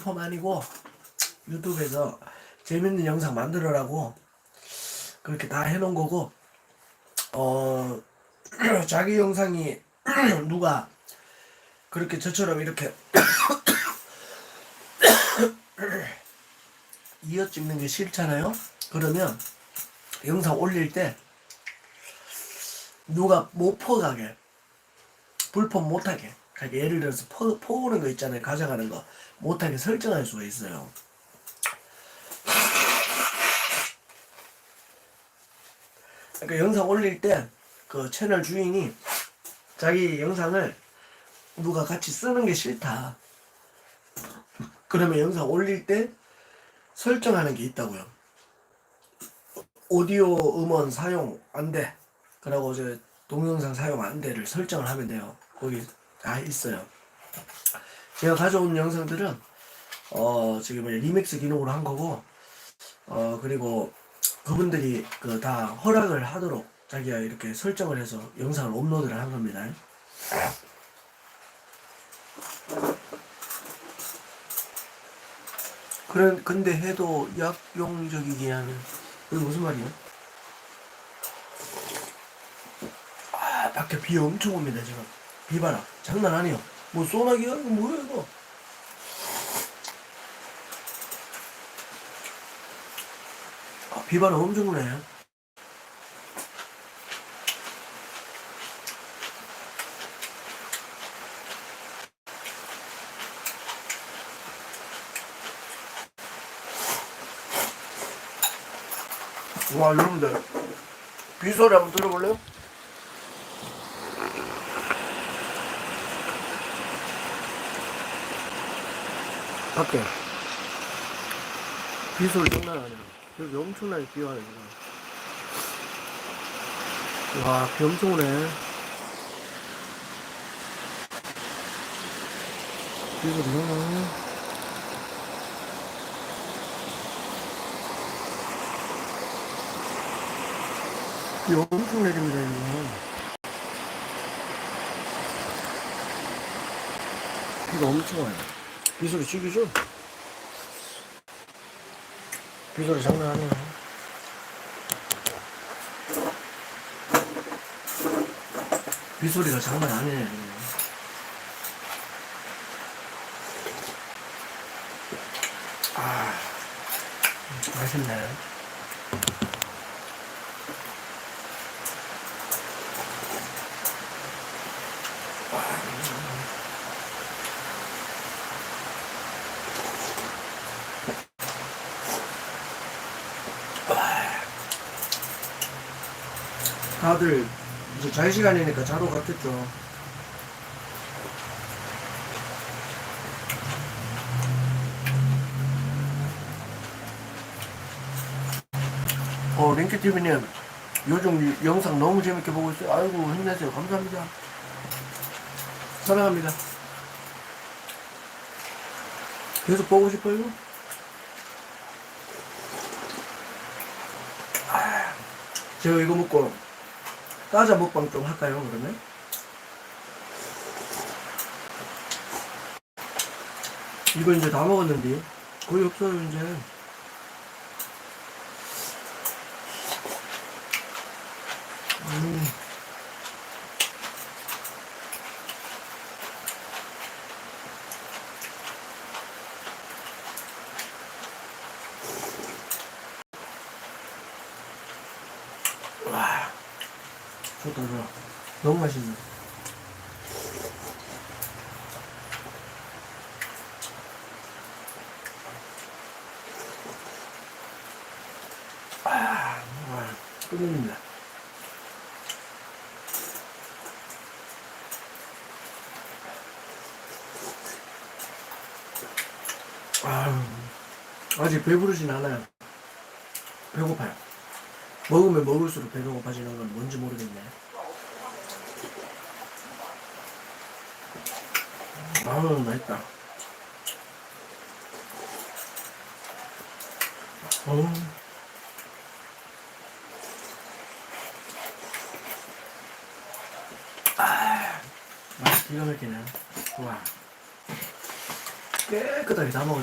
펌 아니고 유튜브에서 재밌는 영상 만들어라고 그렇게 다 해놓은 거고 어 자기 영상이 누가 그렇게 저처럼 이렇게 이어 찍는 게 싫잖아요. 그러면 영상 올릴 때 누가 못 퍼가게 불법 못하게 그러니까 예를 들어서 퍼, 퍼오는 거 있잖아요. 가져가는 거. 못하게 설정할 수가 있어요. 그러니까 영상 올릴 때 그 채널 주인이 자기 영상을 누가 같이 쓰는 게 싫다. 그러면 영상 올릴 때 설정하는 게 있다고요. 오디오 음원 사용 안 돼. 그러고 이제 동영상 사용 안 돼를 설정을 하면 돼요. 거기 다 있어요. 제가 가져온 영상들은 어 지금 리믹스 기능으로 한 거고 어 그리고 그분들이 그 다 허락을 하도록 자기가 이렇게 설정을 해서 영상을 업로드를 한 겁니다. 그런 근데 해도 약용적이긴 하는 그게 무슨 말이야? 아 밖에 비 엄청 옵니다 지금 비바람 장난 아니에요 뭐 소나기야? 이거 뭐야 이거 아, 비바람 엄청 오네 와 여러분들 빗소리 한번 들어볼래요? 밖에. 빗소리 장난 아니야. 여기 엄청나게 비 와요 지금. 와비 엄청 오네. 빗소리 장난 아니야. 비 엄청 내립니다 이거. 비가 엄청 와요 비소리 죽이죠? 비소리 장난 아니야 비소리가 장난 아니네. 아 맛있네 다들 이제 잘 시간이니까 자러 갔겠죠. 어, 링크TV님, 요즘 영상 너무 재밌게 보고 있어요. 아이고, 힘내세요. 감사합니다. 사랑합니다. 계속 보고 싶어요? 아, 제가 이거 먹고 까자 먹방 좀 할까요, 그러면? 이거 이제 다 먹었는데 거의 없어요, 이제. 음. 와, 좋다, 좋아. 너무 맛있네. 아, 와, 끝냅니다. 아, 아직 배부르진 않아요. 배고파요. 먹으면 먹을수록 배가 고파지는 건 뭔지 모르겠네. 아우, 맛있다. 어. 아, 맛 기가 막히네. 와. 깨끗하게 다 먹었